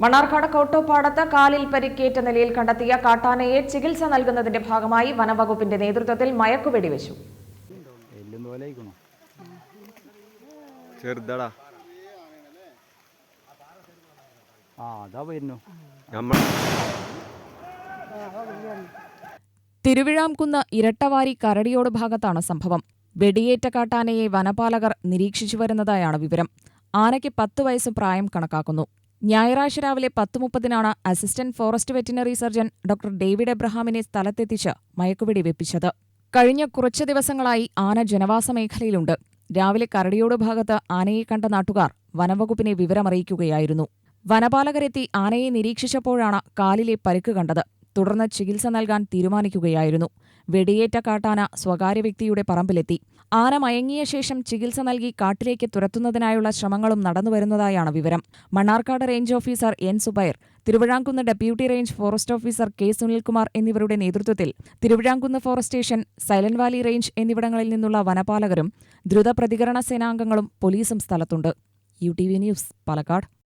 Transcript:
മണ്ണാർക്കാട് കോട്ടോപ്പാടത്ത് കാലിൽ പരിക്കേറ്റ നിലയിൽ കണ്ടെത്തിയ കാട്ടാനയെ ചികിത്സ നൽകുന്നതിന്റെ ഭാഗമായി വനംവകുപ്പിന്റെ നേതൃത്വത്തിൽ മയക്കുവെടി വെച്ചു. ചെറുതടാ. ആ അതാ വരുന്നു. നമ്മൾ തിരുവിഴാംകുന്ന് ഇരട്ടവാരി കരടിയോട് ഭാഗത്താണ് സംഭവം. വെടിയേറ്റ കാട്ടാനയെ വനപാലകർ നിരീക്ഷിച്ചു വരുന്നതായാണ് വിവരം. ആനയ്ക്ക് പത്ത് വയസ്സ് പ്രായം കണക്കാക്കുന്നു. ഞായറാഴ്ച രാവിലെ പത്ത് മുപ്പതിനാണ് assistant forest veterinary surgeon doctor David എബ്രഹാമിനെ സ്ഥലത്തെത്തിച്ച് മയക്കുവെടി വെപ്പിച്ചത്. കഴിഞ്ഞ കുറച്ച് ദിവസങ്ങളായി ആന ജനവാസ മേഖലയിലുണ്ട്. രാവിലെ കരടിയോട് ഭാഗത്ത് ആനയെ കണ്ട നാട്ടുകാർ വനംവകുപ്പിനെ വിവരമറിയിക്കുകയായിരുന്നു. വനപാലകരെത്തി ആനയെ നിരീക്ഷിച്ചപ്പോഴാണ് കാലിലെ പരുക്ക് കണ്ടത്. തുടർന്ന് ചികിത്സ നൽകാൻ തീരുമാനിക്കുകയായിരുന്നു. വെടിയേറ്റ കാട്ടാന സ്വകാര്യ വ്യക്തിയുടെ പറമ്പിലെത്തി. ആന മയങ്ങിയ ശേഷം ചികിത്സ നൽകി കാട്ടിലേക്ക് തുരത്തുന്നതിനായുള്ള ശ്രമങ്ങളും നടന്നുവരുന്നതായാണ് വിവരം. Mannarkkad range officer N. Zubair Thiruvizhamkunnu deputy range forest officer K. Sunilkumar എന്നിവരുടെ നേതൃത്വത്തിൽ Thiruvizhamkunnu forest station silent valley range എന്നിവിടങ്ങളിൽ നിന്നുള്ള വനപാലകരും ദ്രുത പ്രതികരണ സേനാംഗങ്ങളും പോലീസും സ്ഥലത്തുണ്ട്. U T V news Palakkad.